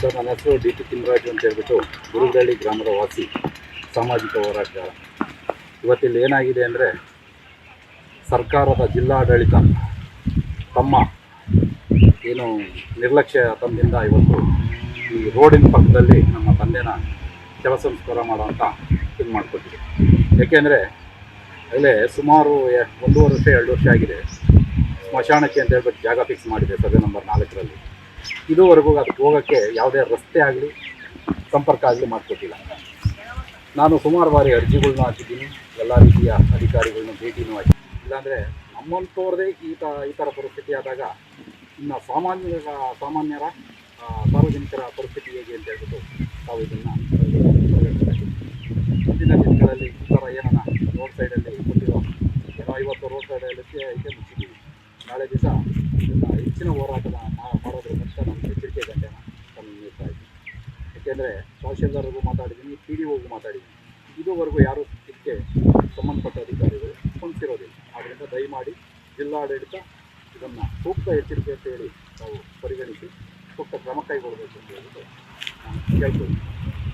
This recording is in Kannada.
ಸರ್ ನನ್ನ ಹೆಸರು ಡಿ ಟಿ ತಿಮ್ಮರಾಜು ಅಂತ ಹೇಳ್ಬಿಟ್ಟು ಗುರುಗಳ್ಳಿ ಗ್ರಾಮದ ವಾಸಿ, ಸಾಮಾಜಿಕ ಹೋರಾಟಗಾರ. ಇವತ್ತಿಲ್ಲಿ ಏನಾಗಿದೆ ಅಂದರೆ ಸರ್ಕಾರದ ಜಿಲ್ಲಾಡಳಿತ ತಮ್ಮ ಏನು ನಿರ್ಲಕ್ಷ್ಯ ತಂದಿಂದ ಇವತ್ತು ಈ ರೋಡಿನ ಪಕ್ಕದಲ್ಲಿ ನಮ್ಮ ತಂದೆನ ಶವ ಸಂಸ್ಕಾರ ಮಾಡೋಂಥ ಇದು ಮಾಡಿಕೊಟ್ಟಿದೆ. ಏಕೆಂದರೆ ಅಲ್ಲೇ ಸುಮಾರು ಒಂದೂವರೆ ವರ್ಷ, ಎರಡು ವರ್ಷ ಆಗಿದೆ. ಸ್ಮಶಾನಕ್ಕೆ ಅಂತ ಹೇಳ್ಬಿಟ್ಟು ಜಾಗ ಫಿಕ್ಸ್ ಮಾಡಿದೆ, ಸರ್ವೆ ನಂಬರ್ ನಾಲ್ಕರಲ್ಲಿ. ಇದುವರೆಗೂ ಅದಕ್ಕೆ ಹೋಗೋಕ್ಕೆ ಯಾವುದೇ ರಸ್ತೆ ಆಗಲಿ, ಸಂಪರ್ಕ ಆಗಲಿ ಮಾಡಿಕೊಟ್ಟಿಲ್ಲ. ನಾನು ಸುಮಾರು ಬಾರಿ ಅರ್ಜಿಗಳ್ನ ಹಾಕಿದ್ದೀನಿ, ಎಲ್ಲ ರೀತಿಯ ಅಧಿಕಾರಿಗಳನ್ನ ಭೇಟಿನೂ ಹಾಕಿ ಇಲ್ಲಾಂದರೆ ನಮ್ಮಂಥವ್ರದೇ ಈ ತ, ಈ ಥರ ಪರಿಸ್ಥಿತಿ ಆದಾಗ ಇನ್ನು ಸಾಮಾನ್ಯ, ಸಾಮಾನ್ಯರ ಸಾರ್ವಜನಿಕರ ಪರಿಸ್ಥಿತಿ ಹೇಗೆ ಅಂತ ಹೇಳ್ಬಿಟ್ಟು ತಾವು ಇದನ್ನು ಮುಂದಿನ ದಿನಗಳಲ್ಲಿ ಈ ಥರ ಏನನ್ನ ರೋಡ್ ಸೈಡಲ್ಲಿ ಕೊಟ್ಟಿರೋ ಏನೋ ಐವತ್ತು ರೋಡ್ ಸೈಡಲ್ಲಿ ಇದೆ ಮುಚ್ಚಿದ್ದೀವಿ. ನಾಳೆ ದಿವಸ ಇದನ್ನು ಹೆಚ್ಚಿನ ಹೋರಾಟ ಮಾ- ನಮ್ಮ ಎಚ್ಚರಿಕೆ ಗಂಟೆನ ತಮಗೆ ನೀಡ್ತಾ ಏಕೆಂದರೆ ತಹಶೀಲ್ದಾರ್ಗೂ ಮಾತಾಡಿದ್ದೀನಿ ಪಿ ಡಿ ಒಗೂ ಮಾತಾಡಿದ್ದೀನಿ. ಇದುವರೆಗೂ ಯಾರೂ ಇದಕ್ಕೆ ಸಂಬಂಧಪಟ್ಟ ಅಧಿಕಾರಿಗಳು ಸ್ಪಂದಿಸಿರೋದಿಲ್ಲ. ಆದ್ದರಿಂದ ದಯಮಾಡಿ ಜಿಲ್ಲಾಡಳಿತ ಇದನ್ನು ಸೂಕ್ತ ಎಚ್ಚರಿಕೆ ಅಂತ ಹೇಳಿ ನಾವು ಪರಿಗಣಿಸಿ ಸೂಕ್ತ ಕ್ರಮ ಕೈಗೊಳ್ಳಬೇಕು ಅಂತ ಹೇಳಿ ನಾನು ಕೇಳ್ಕೊಳ್ತೀನಿ.